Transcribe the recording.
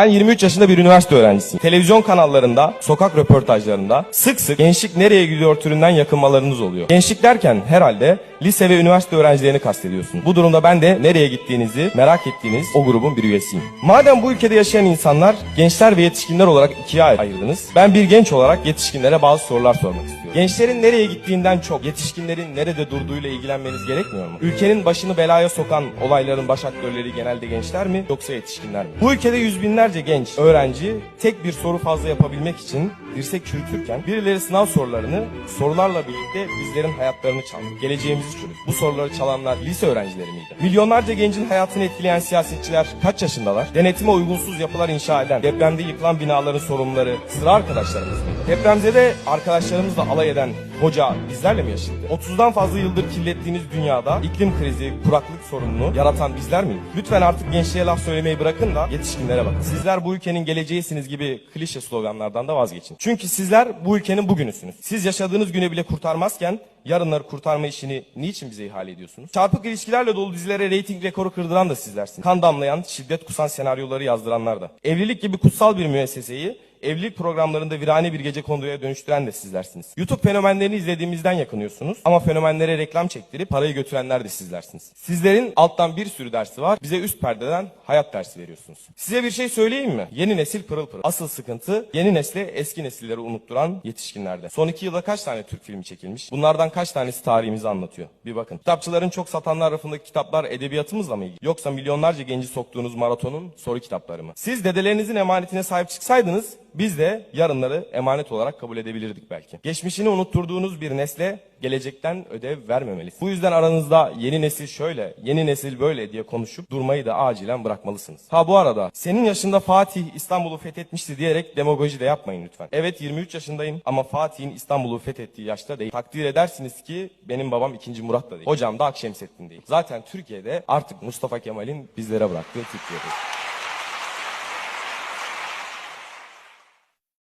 Ben 23 yaşında bir üniversite öğrencisiyim. Televizyon kanallarında, sokak röportajlarında sık sık gençlik nereye gidiyor türünden yakınmalarınız oluyor. Gençlik derken herhalde lise ve üniversite öğrencilerini kastediyorsunuz. Bu durumda ben de nereye gittiğinizi merak ettiğiniz o grubun bir üyesiyim. Madem bu ülkede yaşayan insanlar gençler ve yetişkinler olarak ikiye ayırdınız. Ben bir genç olarak yetişkinlere bazı sorular sormak istiyorum. Gençlerin nereye gittiğinden çok yetişkinlerin nerede durduğuyla ilgilenmeniz gerekmiyor mu? Ülkenin başını belaya sokan olayların baş aktörleri genelde gençler mi yoksa yetişkinler mi? Bu ülkede yüz binlerce genç öğrenci tek bir soru fazla yapabilmek için dirsek çürütürken birileri sınav sorularını sorularla birlikte bizlerin hayatlarını çaldı. Geleceğimizi çürüttü. Bu soruları çalanlar lise öğrencileri miydi? Milyonlarca gencin hayatını etkileyen siyasetçiler kaç yaşındalar? Denetime uygunsuz yapılar inşa eden, depremde yıkılan binaların sorumluları sıra arkadaşlarımız mıydı? Depremzede arkadaşlarımızla alay eden hoca bizlerle mi yaşadı? 30'dan fazla yıldır kirlettiğiniz dünyada iklim krizi, kuraklık sorununu yaratan bizler miydik? Lütfen artık gençliğe laf söylemeyi bırakın da yetişkinlere bakın. Sizler bu ülkenin geleceğisiniz gibi klişe sloganlardan da vazgeçin. Çünkü sizler bu ülkenin bugünüsünüz. Siz yaşadığınız güne bile kurtarmazken yarınları kurtarma işini niçin bize ihale ediyorsunuz? Çarpık ilişkilerle dolu dizilere reyting rekoru kırdıran da sizlersiniz. Kan damlayan, şiddet kusan senaryoları yazdıranlar da. Evlilik gibi kutsal bir müesseseyi evlilik programlarında virane bir gece konduya dönüştüren de sizlersiniz. YouTube fenomenlerini izlediğimizden yakınıyorsunuz ama fenomenlere reklam çektirip parayı götürenler de sizlersiniz. Sizlerin alttan bir sürü dersi var, bize üst perdeden hayat dersi veriyorsunuz. Size bir şey söyleyeyim mi? Yeni nesil pırıl pırıl. Asıl sıkıntı yeni nesle eski nesilleri unutturan yetişkinlerde. Son iki yılda kaç tane Türk filmi çekilmiş? Bunlardan kaç tanesi tarihimizi anlatıyor? Bir bakın. Kitapçıların çok satanlar rafındaki kitaplar edebiyatımızla mı ilgili? Yoksa milyonlarca genci soktuğunuz maratonun soru kitapları mı? Siz dedelerinizin emanetine sahip çıksaydınız biz de yarınları emanet olarak kabul edebilirdik belki. Geçmişini unutturduğunuz bir nesle gelecekten ödev vermemelisiniz. Bu yüzden aranızda yeni nesil şöyle, yeni nesil böyle diye konuşup durmayı da acilen bırakmalısınız. Ha bu arada senin yaşında Fatih İstanbul'u fethetmişti diyerek demagoji de yapmayın lütfen. Evet 23 yaşındayım ama Fatih'in İstanbul'u fethettiği yaşta değil. Takdir edersiniz ki benim babam 2. Murat da değil. Hocam da Akşemseddin değil. Zaten Türkiye'de artık Mustafa Kemal'in bizlere bıraktığı Türkiye'de.